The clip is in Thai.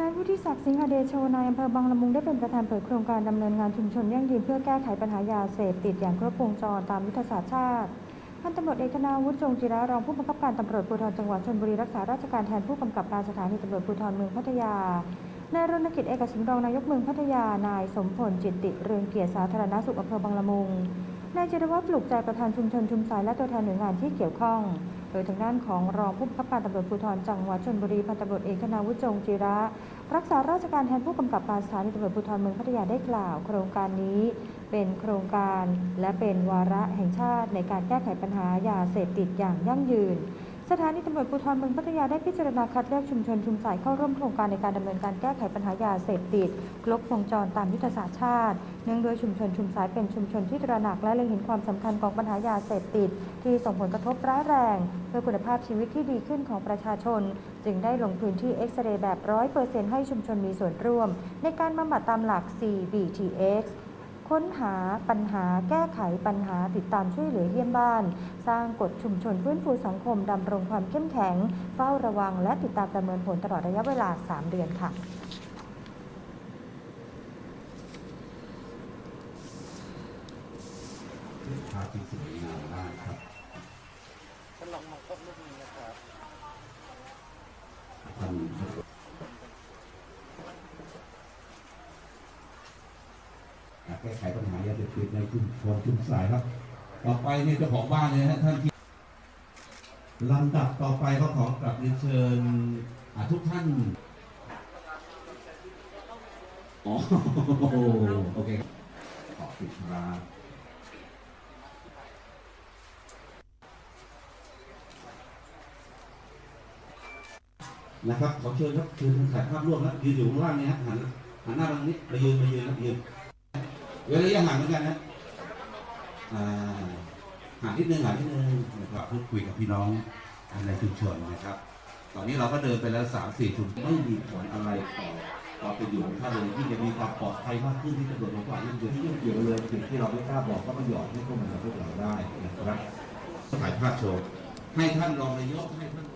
นายวุฒิศักดิ์สิงหเดโชนายอำเภอบางละมุงได้เป็นประธานเปิดโครงการดำเนินงานชุมชนยั่งยืนเพื่อแก้ไขปัญหายาเสพติดอย่างครบวงจรตามยุทธศาสตร์ชาติพันตำรวจเอกธนาวุฒิจงจิระรองผู้บังคับการตำรวจภูธรจังหวัดชลบุรีรักษาราชการแทนผู้กำกับการสถานีตำรวจภูธรเมืองพัทยานายรณกิจเอกสิงห์รองนายกเมืองพัทยานายสมพลจิตติเรืองเกียรติสาธารณสุขอำเภอบางละมุงนายจิรวัตรปลูกใจประธานชุมชนชุมสายและตัวแทนหน่วยงานที่เกี่ยวข้อง ยทางด้านของรองผู้บังคับการตำรวจภูธรจังหวัดชนบุรีพันตำรวจเอกธนาวุฒิจงจิระ รักษาราชการแทนผู้กำกับการสถานีตำรวจภูธรเมืองพัทยาได้กล่าว โครงการนี้เป็นโครงการและเป็นวาระแห่งชาติในการแก้ไขปัญหายาเสพติดอย่างยั่งยืน สถานีตำรวจภูธรเมืองพัทยาได้พิจารณาคัดเลือกชุมชนชุมสายเข้าร่วมโครงการในการดำเนินการแก้ไขปัญหายาเสพติดครบวงจรตามยุทธศาสตร์ชาติ เนื่องด้วยชุมชนชุมสายเป็นชุมชนที่ตระหนักและเล็งเห็นความสำคัญของปัญหายาเสพติด ที่ส่งผลกระทบร้ายแรง เพื่อคุณภาพชีวิตที่ดีขึ้นของประชาชน จึงได้ลงพื้นที่เอ็กซเรย์แบบร้อยเปอร์เซ็นต์ให้ชุมชนมีส่วนร่วม ในการบำบัดตามหลัก CBTX ค้นหาปัญหาแก้ไขปัญหาติดตามช่วยเหลือเยี่ยมบ้าน สร้างกฎชุมชนฟื้นฟูสังคมดำรงความเข้มแข็ง เฝ้าระวัง และติดตามประเมินผลตลอดระยะเวลา 3 เดือนค่ะภาพที่สวยงามมากครับท่านลองมองกล้องรูปนี้นะครับ ท่าน แก้ไขปัญหายาเสพติดในชุมชนชุมสายครับ ต่อไปเนี่ยเจ้าของบ้านเนี่ยนะท่านที่ลำดับต่อไปก็ขอกลับเรียนเชิญทุกท่านอ๋อโอเคขอบคุณครับนะครับขอเชิญครับเชิญถ่ายภาพร่วมแล้วยืนอยู่ข้างล่างเนี่ยฮะหันหันหน้าทางนี้มายืนมายืนครับยืน เว้นระยะห่างเหมือนกันนะห่างนิดนึงห่างนิดนึงนะครับพูดคุยกับพี่น้องในชุมชนนะครับ ตอนนี้เราก็เดินไปแล้วสามสี่ชุมชนไม่มีผลอะไรต่อต่อประโยชน์ถ้าเลยที่จะมีความปลอดภัยมากขึ้นที่ตำรวจบอกว่ายิ่งเดที่ยิ่งเกี่ยวเลยสิ่งที่เราไม่กล้าบอกก็มาหยอดให้ข้อมูลกับพวกเราได้นะครับถ่ายภาพโชว์ให้ท่านรองนายกให้ท่าน